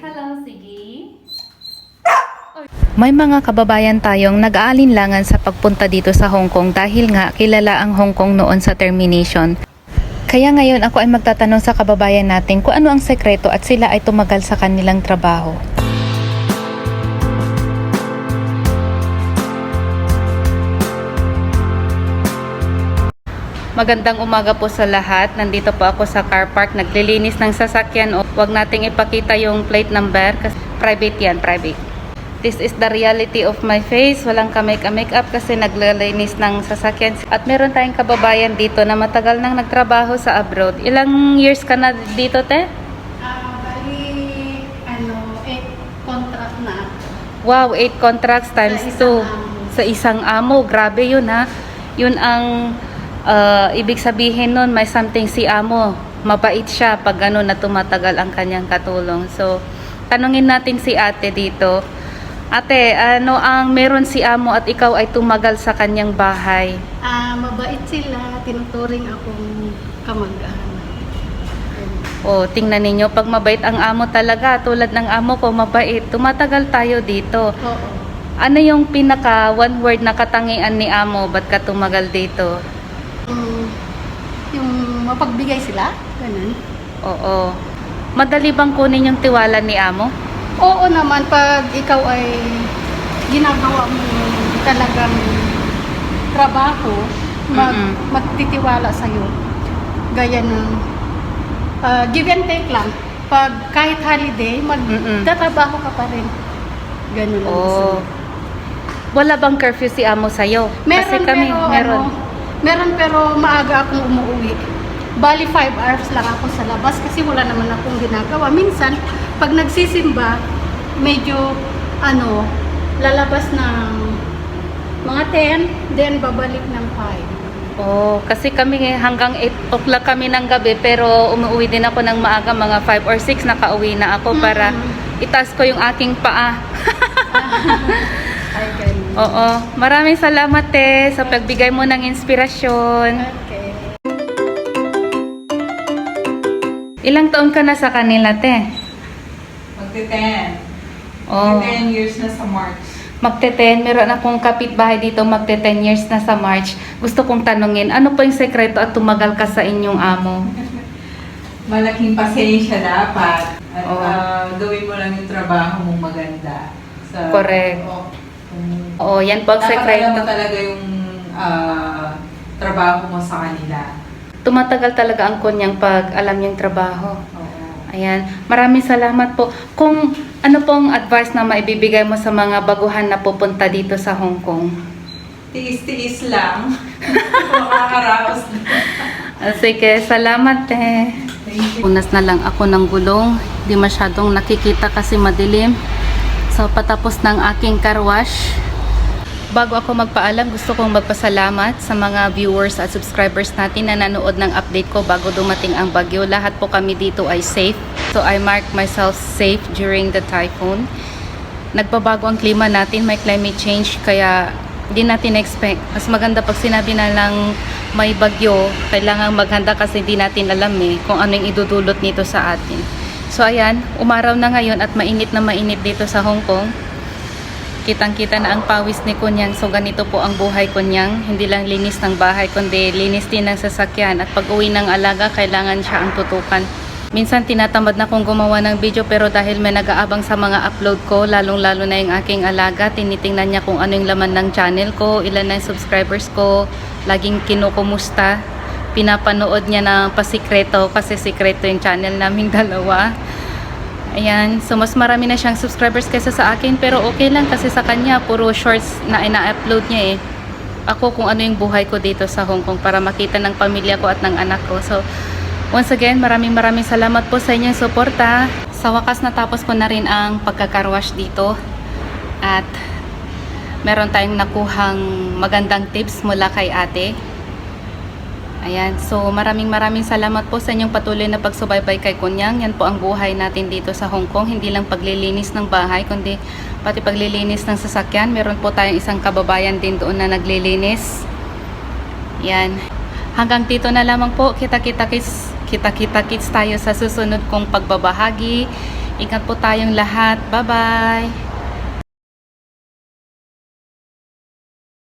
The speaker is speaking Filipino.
Hello, sige. May mga kababayan tayong nag-aalinlangan sa pagpunta dito sa Hong Kong dahil nga kilala ang Hong Kong noon sa termination. Kaya ngayon ako ay magtatanong sa kababayan natin kung ano ang sekreto at sila ay tumagal sa kanilang trabaho. Magandang umaga po sa lahat. Nandito po ako sa car park. Naglilinis ng sasakyan. O, Huwag nating ipakita yung plate number kasi private yan, private. This is the reality of my face. Walang ka-make-up kasi naglilinis ng sasakyan. At meron tayong kababayan dito na matagal nang nagtrabaho sa abroad. Ilang years ka na dito, te? Ah, bali, ano, eh, contract na ako. Wow, 8 contracts times Sa 2. isang amo. Sa isang amo. Grabe yun ha. Yun ang uh, ibig sabihin nun, may something si amo. Mabait siya pag ano na tumatagal ang kanyang katulong. So, tanungin natin si ate dito. Ate, ano ang meron si amo at ikaw ay tumagal sa kanyang bahay? Ah, mabait sila, tinuturing akong kamag-anak. O, tingnan ninyo, pag mabait ang amo talaga, tulad ng amo ko, mabait, tumatagal tayo dito. Oo. Ano yung pinaka one word na katangian ni amo, ba't ka tumagal dito? Yung, yung mapagbigay sila, ganun. Oo. Madali bang kunin yung tiwala ni amo? Oo naman, pag ikaw ay ginagawa mo yung talagang trabaho, mag, Mm-mm. magtitiwala sa'yo. Gaya ng ah, give and take lang. Pag kahit holiday, magtatrabaho ka pa rin. Ganun lang. Oo. Wala bang curfew si amo sa'yo? Meron Kasi kami, pero meron. ano, meron pero maaga akong umuwi. Bali 5 hours lang ako sa labas kasi wala naman akong ginagawa. Minsan, pag nagsisimba, medyo ano, lalabas ng mga 10, then babalik ng 5. Oo, kasi kami hanggang 8 o'clock kami ng gabi pero umuwi din ako ng maaga mga 5 or 6 nakauwi na ako para Mm. itaas ko yung aking paa. Oo, maraming salamat te sa pagbigay mo ng inspirasyon. Okay. Ilang taon ka na sa kanila te? Magte-10. Oh. Magte-10 years na sa March. Magte-10, meron akong kapitbahay dito magte-10 years na sa March. Gusto kong tanungin, ano po yung sekreto at tumagal ka sa inyong amo? Malaking pasensya dapat. At Oo. ah, gawin mo lang yung trabaho mong maganda. Sa, Correct. Oo. Oo, yan po ang sekreto. mo talaga yung ah, trabaho mo sa kanila. Tumatagal talaga ang kunyang pag alam niyang trabaho. Oo. Ayan, maraming salamat po. Kung ano pong advice na maibibigay mo sa mga baguhan na pupunta dito sa Hong Kong? Tiis-tiis lang. Makakaraos. Ah, Sige, salamat eh. Unas na lang ako ng gulong. Di masyadong nakikita kasi madilim. So, patapos ng aking car wash. Bago ako magpaalam, gusto kong magpasalamat sa mga viewers at subscribers natin na nanood ng update ko bago dumating ang bagyo. Lahat po kami dito ay safe. So, I mark myself safe during the typhoon. Nagbabago ang klima natin, may climate change, kaya di natin expect. Mas maganda pag sinabi na lang may bagyo, kailangan maghanda kasi di natin alam eh kung ano yung idudulot nito sa atin. So ayan, umaraw na ngayon at mainit na mainit dito sa Hong Kong. Kitang-kita na ang pawis ni Kunyang. So ganito po ang buhay Kunyang. Hindi lang linis ng bahay, kundi linis din ng sasakyan. At pag uwi ng alaga, kailangan siya ang tutukan. Minsan tinatamad na kong gumawa ng video pero dahil may nag-aabang sa mga upload ko, lalong-lalo na yung aking alaga, tinitingnan niya kung ano yung laman ng channel ko, ilan na yung subscribers ko, laging kinukumusta. Pinapanood niya na pasikreto kasi sikreto yung channel naming dalawa. Ayan, so mas marami na siyang subscribers kaysa sa akin pero okay lang kasi sa kanya puro shorts na ina-upload niya eh. Ako kung ano yung buhay ko dito sa Hong Kong para makita ng pamilya ko at ng anak ko. So, once again, maraming maraming salamat po sa inyong suporta. Sa wakas natapos ko na rin ang pagkakarwash dito at meron tayong nakuhang magandang tips mula kay ate. Ayan, so maraming maraming salamat po sa inyong patuloy na pagsubaybay kay Kunyang. Yan po ang buhay natin dito sa Hong Kong. Hindi lang paglilinis ng bahay, kundi pati paglilinis ng sasakyan. Meron po tayong isang kababayan din doon na naglilinis. Yan. Hanggang dito na lamang po. Kita-kita kits, kita-kita kits tayo sa susunod kong pagbabahagi. Ingat po tayong lahat. Bye-bye!